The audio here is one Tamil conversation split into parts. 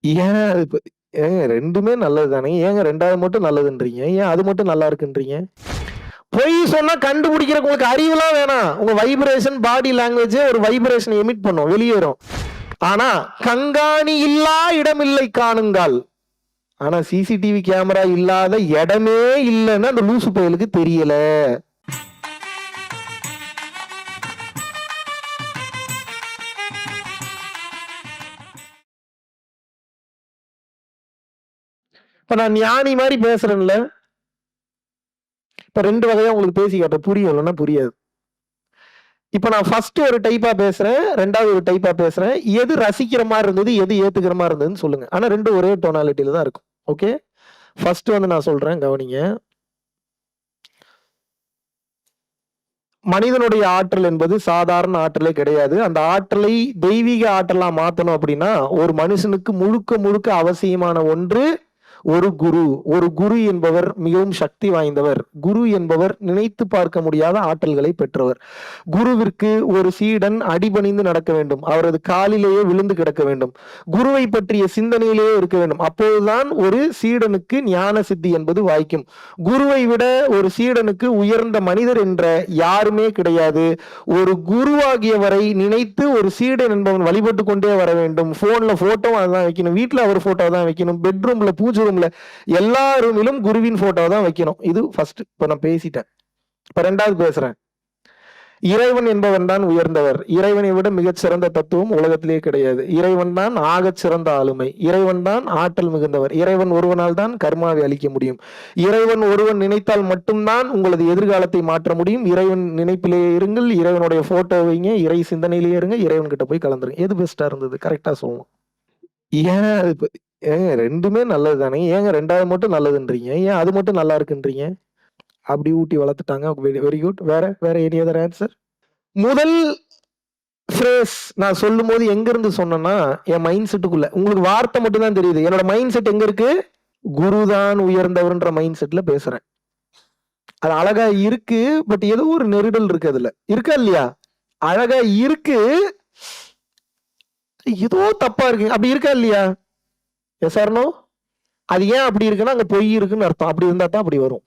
ஏன் அது இப்ப ஏங்க ரெண்டுமே நல்லது தானே. ஏங்க ரெண்டாவது மட்டும் நல்லதுன்றீங்க? ஏன் அது மட்டும் நல்லா இருக்குன்றீங்க? பொய் சொன்னா கண்டுபிடிக்கிறக்கு உங்களுக்கு அறிவுலாம் வேணாம். உங்க வைப்ரேஷன், பாடி லாங்குவேஜே ஒரு வைப்ரேஷன் எமிட் பண்ணும். வெளியேறும். ஆனா, கண்காணி இல்லா இடமில்லை காணுங்கால். ஆனா, சிசிடிவி கேமரா இல்லாத இடமே இல்லைன்னு அந்த லூசு பயலுக்கு தெரியல. இப்ப நான் ஞானி மாதிரி பேசுறேன்ல. இப்ப ரெண்டு வகையா உங்களுக்கு பேசி காட்டுறேன். புரியும் புரியாது. இப்ப நான் ஃபர்ஸ்ட் ஒரு டைப்பா பேசுறேன். ரெண்டாவது ஒரு டைப்பா பேசுறேன். எது ரசிக்கிற மாதிரி இருந்தது, எது ஏத்துக்கிற மாதிரி இருந்ததுன்னு சொல்லுங்க. ஆனா ரெண்டு ஒரே டோனாலிட்டில தான் இருக்கும். ஓகே. ஃபர்ஸ்ட் வந்து நான் சொல்றேன் கவனிங்க. மனிதனுடைய ஆற்றல் என்பது சாதாரண ஆற்றலே கிடையாது. அந்த ஆற்றலை தெய்வீக ஆற்றலா மாத்தணும் அப்படின்னா, ஒரு மனுஷனுக்கு முழுக்க முழுக்க அவசியமான ஒன்று ஒரு குரு. ஒரு குரு என்பவர் மிகவும் சக்தி வாய்ந்தவர். குரு என்பவர் நினைத்து பார்க்க முடியாத ஆற்றல்களை பெற்றவர். குருவிற்கு ஒரு சீடன் அடிபணிந்து நடக்க வேண்டும். அவரது காலிலேயே விழுந்து கிடக்க வேண்டும். குருவை பற்றிய சிந்தனையிலேயே இருக்க வேண்டும். அப்போதுதான் ஒரு சீடனுக்கு ஞான சித்தி என்பது வாய்க்கும். குருவை விட ஒரு சீடனுக்கு உயர்ந்த மனிதர் என்ற யாருமே கிடையாது. ஒரு குருவாகியவரை நினைத்து ஒரு சீடன் என்பவன் வழிபட்டு கொண்டே வர வேண்டும். போன்ல ஃபோட்டோவும் அதுதான் வைக்கணும். வீட்டில் அவர் போட்டோ தான் வைக்கணும். பெட்ரூம்ல, பூஜை ரூம்ல எல்லா ரூமிலும் குருவின் போட்டோ தான் வைக்கணும். இது ஃபர்ஸ்ட். இப்ப நான் பேசிட்டேன். இப்ப ரெண்டாவது பேசுறேன். இறைவன் என்பவன் தான் உயர்ந்தவர். இறைவனை விட மிகச் சிறந்த தத்துவம் உலகத்திலே கிடையாது. இறைவன் தான் ஆகச் சிறந்த ஆளுமை. இறைவன் தான் ஆற்றல் மிகுந்தவர். இறைவன் ஒருவனால் தான் கர்மாவை அழிக்க முடியும். இறைவன் ஒருவன் நினைத்தால் மட்டும் தான் உங்களது எதிர்காலத்தை மாற்ற முடியும். இறைவன் நினைப்பிலேயே இருங்கள். இறைவனுடைய போட்டோ வைங்க. இறை சிந்தனையிலேயே இருங்க. இறைவன் கிட்ட போய் கலந்துருங்க. எது பெஸ்ட்டா இருந்தது? கரெக்டா சொல்லுவோம் ஏன் ஏங்க 2மே நல்லது தானே. ஏங்க 2வது மட்டும் நல்லதுன்றீங்க? ஏன் அது மட்டும் நல்லா இருக்குன்றீங்க? அப்படி ஊட்டி வளர்த்துட்டாங்க. Very very good. வேற வேற எனி அதர் ஆன்சர்? முதல் ஃப்ரேஸ் நான் சொல்லும்போது எங்க இருந்து சொன்னேன்னா, என் மைண்ட் செட்டுக்குள்ள. உங்களுக்கு வார்த்தை மட்டும் தான் தெரியுது. என்னோட மைண்ட் செட் எங்க இருக்கு? குரு தான் உயர்ந்தவர்ன்ற மைண்ட் செட்ல பேசுறேன். அது அழகா இருக்கு. பட் ஏதோ ஒரு நெருடல் இருக்கு அதுல. இருக்கா இல்லையா? அழகா இருக்கு. ஏதோ தப்பா இருக்கு. அப்படி இருக்கா இல்லையா? எஸ் ஆர்னோ அது ஏன் அப்படி இருக்குன்னா, அங்க பொய் இருக்குன்னு அர்த்தம். அப்படி இருந்தா தான் அப்படி வரும்.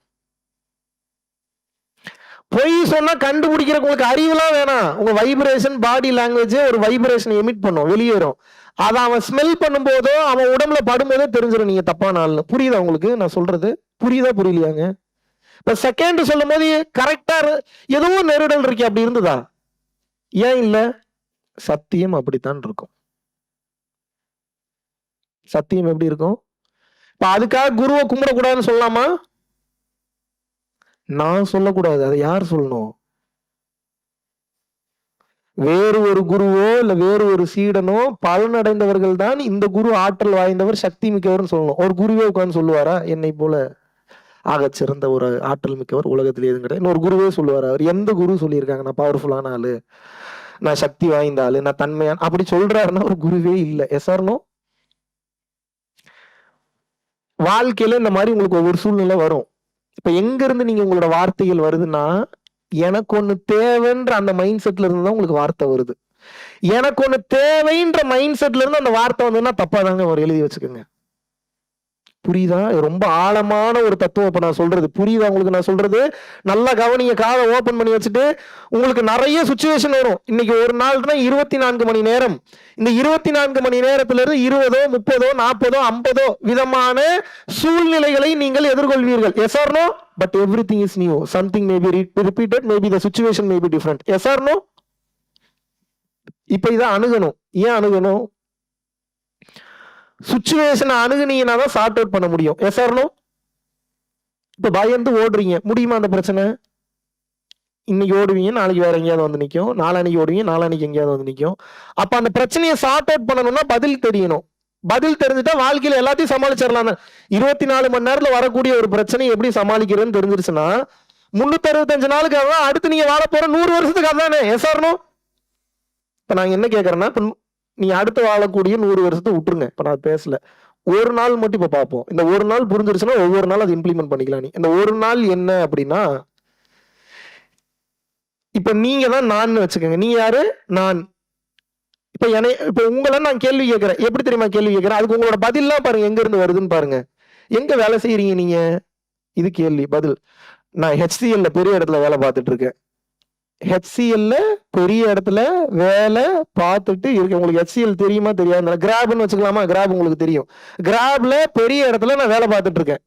பொய் சொன்னா கண்டுபிடிக்கிற உங்களுக்கு அறிவுலாம் வேணாம். உங்க வைப்ரேஷன், பாடி லாங்குவேஜ் ஒரு வைப்ரேஷன் எமிட் பண்ணும். வெளியேறும். அதை அவன் ஸ்மெல் பண்ணும்போதோ, அவன் உடம்புல படும்போதோ தெரிஞ்சிடும் நீங்க தப்பான ஆள்ன்னு. புரியுதா உங்களுக்கு நான் சொல்றது? புரியுதா புரியலையாங்க? இப்ப செகண்ட் சொல்லும்போது கரெக்டா எதுவும் நெருடல் இருக்கே அப்படி இருந்ததா? ஏன் இல்ல? சத்தியம் அப்படித்தான் இருக்கும். சத்தியம் எப்படி இருக்கும்? இப்ப அதுக்காக குருவை கும்பிடக்கூடாதுன்னு சொல்லலாமா? நான் சொல்லக்கூடாது. அதை யார் சொல்லணும்? வேறு ஒரு குருவோ, இல்ல வேறு ஒரு சீடனோ பலனடைந்தவர்கள் தான் இந்த குரு ஆற்றல் வாய்ந்தவர், சக்தி மிக்கவர்னு சொல்லணும். ஒரு குருவே உட்காந்து சொல்லுவாரா? என்னை போல ஆகச் சிறந்த ஒரு ஆற்றல் மிக்கவர் உலகத்திலே எதுவும் கிடையாது. ஒரு குருவே சொல்லுவார் அவர் எந்த குரு சொல்லியிருக்காங்க? நான் பவர்ஃபுல்லான ஆளு. நான் சக்தி வாய்ந்த ஆளு. நான் தன்மையான அப்படி சொல்றாருன்னா ஒரு குருவே இல்லை எஸ்ஆர்னோ வாழ்க்கையில இந்த மாதிரி உங்களுக்கு ஒவ்வொரு சூழ்நிலை வரும். இப்ப எங்க இருந்து நீங்க உங்களோட வார்த்தைகள் வருதுன்னா, எனக்கு ஒண்ணு தேவைன்ற அந்த மைண்ட் செட்ல இருந்து தான் உங்களுக்கு வார்த்தை வருது. எனக்கு ஒண்ணு தேவைன்ற மைண்ட் செட்ல இருந்து அந்த வார்த்தை வந்ததுன்னா தப்பா தாங்க ஒரு எழுதி வச்சுக்கோங்க. புரியுதா? ரொம்ப ஆழமான ஒரு தத்துவம் இப்ப நான் சொல்றது. புரியுதா உங்களுக்கு நான் சொல்றது? நல்லா கவனிங்க. காதை ஓப்பன் பண்ணி வச்சுட்டு, உங்களுக்கு நிறைய சுச்சுவேஷன் வரும். இன்னைக்கு ஒரு நாள்னா 24 மணி நேரம். இந்த 24 மணி நேரத்திலிருந்து 20ஓ, 30ஓ, 40ஓ, 50ஓ விதமான சூழ்நிலைகளை நீங்கள் எதிர்கொள்வீர்கள். Yes or no? But everything is new. Something may be repeated. Maybe the situation maybe may be yes or no? இப்ப இதை அணுகணும். ஏன் அணுகணும்? சுச்சுவேஷனை அணுகுனீங்கன்னா தான் சார்ட் அவுட் பண்ண முடியும். எஸ் ஆர்னோ இப்போ பயந்து ஓடுறீங்க. முடியுமா அந்த பிரச்சனை? இன்னைக்கு ஓடுவீங்க. நாளைக்கு வேற எங்கேயாவது வந்து நிற்கும் நாளான்னைக்கு ஓடுவீங்க. நாளான்னைக்கு எங்கேயாவது வந்து நிற்கும் அப்போ அந்த பிரச்சனையை சார்ட் அவுட் பண்ணணும்னா பதில் தெரியணும். பதில் தெரிஞ்சுட்டா வாழ்க்கையில் எல்லாத்தையும் சமாளிச்சிடலாம் இருபத்தி நாலு மணி நேரத்தில் வரக்கூடிய ஒரு பிரச்சனையை எப்படி சமாளிக்கிறதுன்னு தெரிஞ்சிருச்சுன்னா, 365 நாளுக்கு அதான் அடுத்து நீங்க வாழ போற நூறு வருஷத்துக்கு அதானே. எஸ் ஆர்னோ இப்போ நாங்கள் என்ன கேட்குறேன்னா இப்போ நீ அடுத்து வாழக்கூடிய நூறு வருஷத்தை விட்டுருங்க. இப்போ நான் பேசல. ஒரு நாள் மட்டும் இப்போ பார்ப்போம். இந்த ஒரு நாள் புரிஞ்சிருச்சுன்னா ஒவ்வொரு நாள் அதை இம்ப்ளிமெண்ட் பண்ணிக்கலாம் நீ. இந்த ஒரு நாள் என்ன அப்படின்னா இப்போ நீங்க தான் நான் வச்சுக்கோங்க. நீ யாரு? நான். இப்போ என்னை இப்போ உங்களை நான் கேள்வி கேட்குறேன் எப்படி தெரியுமா கேள்வி கேட்குறேன் அதுக்கு உங்களோட பதிலாம் பாருங்க எங்க இருந்து வருதுன்னு பாருங்க எங்க வேலை செய்யறீங்க நீங்க இது கேள்வி பதில் நான் ஹெச்சிஎல்ல பெரிய இடத்துல வேலை பார்த்துட்டு இருக்கேன் ஹெச்சிஎல்ல பெரிய இடத்துல வேலை பார்த்துட்டு இருக்கு உங்களுக்கு ஹெச்சிஎல் தெரியுமா தெரியாது கிராப்னு வச்சுக்கலாமா? கிராப் உங்களுக்கு தெரியும். கிராப்ல பெரிய இடத்துல நான் வேலை பார்த்துட்டு இருக்கேன்.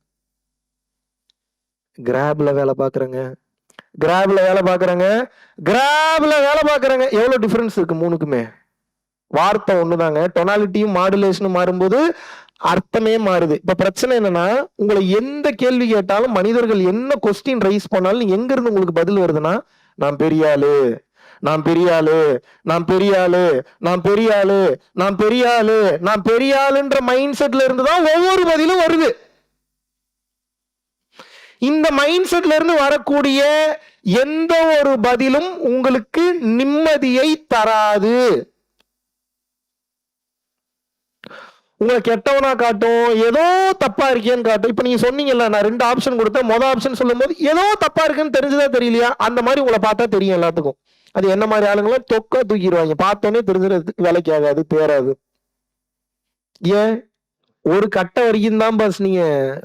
கிராப்ல வேலை பார்க்குறேங்க. கிராப்ல வேலை பார்க்குறேங்க. கிராப்ல வேலை பார்க்குறேங்க. எவ்வளோ டிஃபரன்ஸ் இருக்கு மூணுக்குமே? வார்த்தை ஒண்ணுதாங்க. டொனாலிட்டியும் மாடுலேஷனும் மாறும்போது அர்த்தமே மாறுது. இப்ப பிரச்சனை என்னன்னா உங்களை எந்த கேள்வி கேட்டாலும் மனிதர்கள் என்ன கொஸ்டின் ரைஸ் பண்ணாலும் எங்க இருந்து உங்களுக்கு பதில் வருதுன்னா நான் பெரிய ஆளு நான் பெரிய ஆளு நான் பெரிய ஆளு நான் பெரிய ஆளு நான் பெரிய ஆளு நான் பெரிய ஆளுன்ற மைண்ட் செட்ல இருந்து தான் ஒவ்வொரு பதிலும் வருது. இந்த மைண்ட் செட்ல இருந்து வரக்கூடிய எந்த ஒரு பதிலும் உங்களுக்கு நிம்மதியை தராது. உங்களை கெட்டவனா காட்டும் ஏதோ தப்பா இருக்கேன்னு காட்டும். இப்ப நீங்க சொன்னீங்கல்ல நான் ரெண்டு ஆப்ஷன் கொடுத்தேன். மொதல் ஆப்ஷன் சொல்லும் போது ஏதோ தப்பா இருக்குன்னு தெரிஞ்சதா தெரியலையா? அந்த மாதிரி உங்களை பார்த்தா தெரியும் எல்லாத்துக்கும். அது என்ன மாதிரி ஆளுங்களும் தொக்க தூக்கிடுவாங்க. பார்த்தோன்னே தெரிஞ்சுறது வேலைக்கு ஆகாது தேராது ஏன்? ஒரு கட்ட வரைக்கும் தான் பாஸ் நீங்க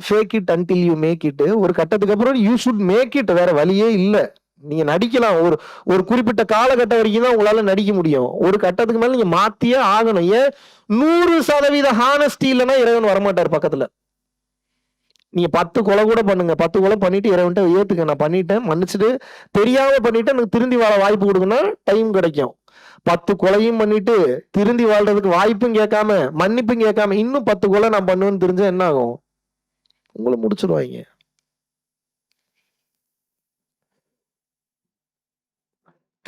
fake it until you make it ஒரு கட்டத்துக்கு அப்புறம் யூ ஷுட் மேக் இட் வேற வழியே இல்லை. நீங்க நடிக்கலாம். ஒரு ஒரு குறிப்பிட்ட காலகட்டம் வரைக்கும் தான் உங்களால நடிக்க முடியும். ஒரு கட்டத்துக்கு மேல நீங்க மாத்தியே ஆகணும். ஏன்? நூறு சதவீத ஹானஸ்டி இல்லைன்னா இறைவன் வரமாட்டார் பக்கத்துல. நீங்க பத்து கொலை கூட பண்ணுங்க. பத்து கொலை பண்ணிட்டு இறைவன்ட்ட ஏத்துக்க. நான் பண்ணிட்டேன் மன்னிச்சுட்டு தெரியாம பண்ணிட்டு எனக்கு திருந்தி வாழ வாய்ப்பு கொடுக்குன்னா டைம் கிடைக்கும். பத்து கொலையும் பண்ணிட்டு திருந்தி வாழ்றதுக்கு வாய்ப்பும் கேட்காம மன்னிப்பும் கேட்காம இன்னும் பத்து கொலை நான் பண்ணுவேன்னு தெரிஞ்சா என்ன ஆகும்? உங்களை முடிச்சிருவாங்க.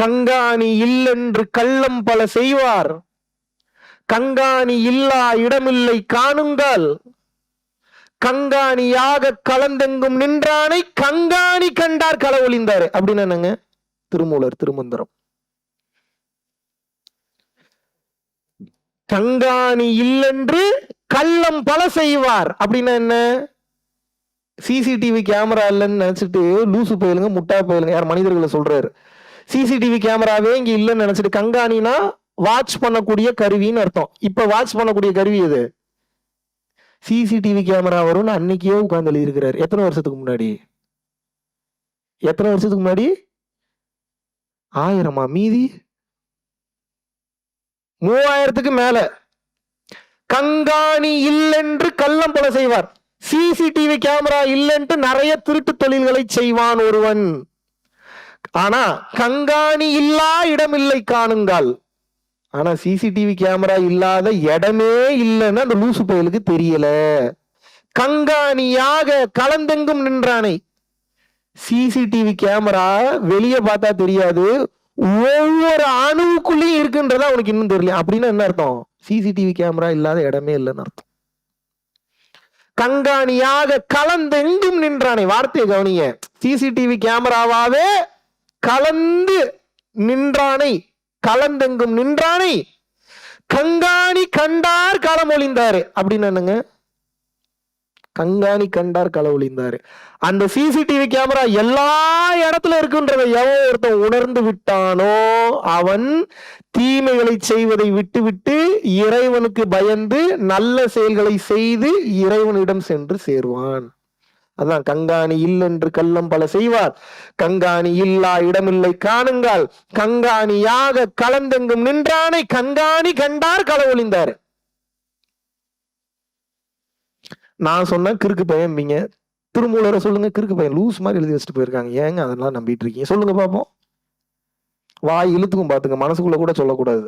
கங்காணி இல்லென்று கள்ளம் பல செய்வார். கங்காணி இல்லா இடமில்லை காணுங்கள். கங்காணியாக கலந்தெங்கும் நின்றானை கங்காணி கண்டார் களவொழிந்தாரு. அப்படின்னு என்னங்க? திருமூலர் திருமந்திரம். கங்காணி இல்லென்று கள்ளம் பல செய்வார். அப்படின்னா என்ன? சிசிடிவி கேமரா இல்லைன்னு நினைச்சிட்டு லூசு போயிலுங்க முட்டா போயிலுங்க யார் மனிதர்களை சொல்றாரு. சிசிடிவி கேமராவே இங்க இல்லைன்னு நினைச்சிட்டு கண்காணினா வாட்ச் பண்ணக்கூடிய கருவின்னு அர்த்தம். இப்ப வாட்ச் பண்ணக்கூடிய கருவி எது? சிசிடிவி கேமரா வரும்னு அன்னைக்கே உட்கார்ந்து எழுதியிருக்கிறார். எத்தனை வருஷத்துக்கு முன்னாடி? எத்தனை வருஷத்துக்கு முன்னாடி? ஆயிரமா? மீதி? மூவாயிரத்துக்கு மேல. கங்காணி இல்லென்று கள்ளம் போல செய்வார். சிசிடிவி கேமரா இல்லைன்ட்டு நிறைய திருட்டு தொழில்களை செய்வான் ஒருவன். ஆனா கங்காணி இல்லா இடமில்லை காணுங்கள் ஆனா சிசிடிவி கேமரா இல்லாத இடமே இல்லைன்னு அந்த லூசு பயலுக்கு தெரியல. கங்காணியாக கலந்தெங்கும் நின்றானை. சிசிடிவி கேமரா வெளியே பார்த்தா தெரியாது. ஒவ்வொரு அணுவுக்குள்ளேயும் இருக்குன்றதா அவனுக்கு இன்னும் தெரியல. அப்படின்னா என்ன அர்த்தம்? சிசிடிவி கேமரா இல்லாத இடமே இல்லைன்னு அர்த்தம். கண்காணியாக கலந்தெங்கும் நின்றானே. வார்த்தையை கவனிங்க. சிசிடிவி கேமராவாவே கலந்து நின்றானை கலந்தெங்கும் நின்றானை கங்காணி கண்டார் களமொழிந்தாரு. அப்படின்னு என்னங்க? கங்காணி கண்டார் களவொழிந்தாரு அந்த சிசிடிவி கேமரா எல்லா இடத்துல இருக்குன்றதை எவன் ஒருத்தன் உணர்ந்து விட்டானோ அவன் தீமைகளை செய்வதை விட்டுவிட்டு இறைவனுக்கு பயந்து நல்ல செயல்களை செய்து இறைவனிடம் சென்று சேருவான். அதான் கங்காணி இல்லென்று கள்ளம் பல செய்வார். கங்காணி இல்லா இடமில்லை காணுங்கள். கங்காணியாக கலந்தெங்கும் நின்றானை கங்காணி கண்டார் களவொழிந்தார் நான் சொன்ன கிறுக்கு பயம்பிங்க திருமூலரை சொல்லுங்க கிறுக்கு பையன் லூஸ் மாதிரி எழுதி வச்சுட்டு போயிருக்காங்க. ஏங்க அதெல்லாம் நம்பிட்டு இருக்கீங்க? சொல்லுங்க பாப்போம். வாய் இழுத்துக்கும் பாத்துங்க மனசுக்குள்ள கூட சொல்லக்கூடாது.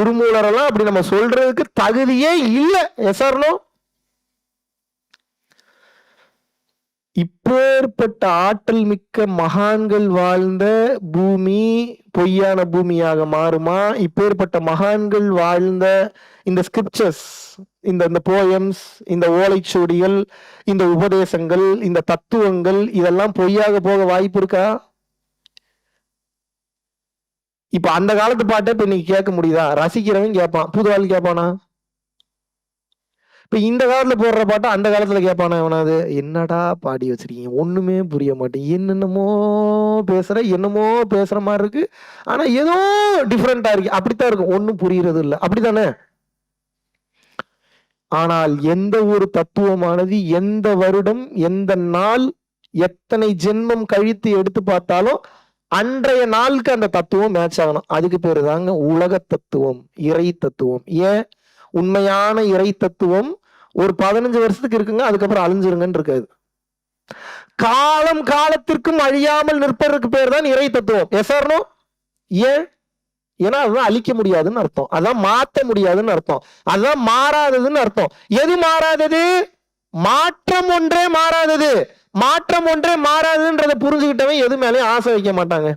திருமூலரெல்லாம் அப்படி நம்ம சொல்றதுக்கு தகுதியே இல்லை. எசர்னோ இப்பேற்பட்ட ஆற்றல் மிக்க மகான்கள் வாழ்ந்த பூமி பொய்யான பூமியாக மாறுமா? இப்பேற்பட்ட மகான்கள் வாழ்ந்த இந்த ஸ்கிரிப்சர்ஸ் இந்த இந்த போயம்ஸ் இந்த ஓலைச்சுவடிகள் இந்த உபதேசங்கள் இந்த தத்துவங்கள் இதெல்லாம் பொய்யாக போக வாய்ப்பு இருக்கா? இப்ப அந்த காலத்து பாட்டை இப்ப இன்னைக்கு கேட்க முடியுதா? ரசிக்கிறவன் கேட்பான். புது ஆள் கேட்பானா? இப்போ இந்த காலத்தில் போடுற பாட்டை அந்த காலத்தில் கேட்பானா அவனாது என்னடா பாடி வச்சிருக்கீங்க? ஒன்றுமே புரிய மாட்டேன் என்னென்னமோ பேசுகிற என்னமோ பேசுகிற மாதிரி இருக்கு. ஆனால் ஏதோ டிஃப்ரெண்ட்டாக இருக்கு. அப்படித்தான் இருக்கும். ஒண்ணும் புரியறது அப்படி தானே ஆனால் எந்த ஒரு தத்துவமானது எந்த வருடம் எந்த நாள் எத்தனை ஜென்மம் கழித்து எடுத்து பார்த்தாலும் அன்றைய நாளுக்கு அந்த தத்துவம் மேட்ச் ஆகணும். அதுக்கு பேரு தாங்க உலக தத்துவம் இறை தத்துவம். ஏன்? உண்மையான இறை தத்துவம் ஒரு பதினஞ்சு வருஷத்துக்கு இருக்குங்க அதுக்கப்புறம் அழிஞ்சிருங்கன்னு இருக்காது. காலம் காலத்திற்கும் அழியாமல் நிற்பதற்கு பேர் தான் இறை தத்துவம். எஸ்ஆர்னோ ஏன் ஏன்னா அதுதான் அழிக்க முடியாதுன்னு அர்த்தம். அதான் மாத்த முடியாதுன்னு அர்த்தம். அதான் மாறாததுன்னு அர்த்தம். எது மாறாதது? மாற்றம் ஒன்றே மாறாதது. மாற்றம் ஒன்றே மாறாதுன்றதை புரிஞ்சுக்கிட்டவன் எது மேலேயும் ஆசை வைக்க மாட்டாங்க.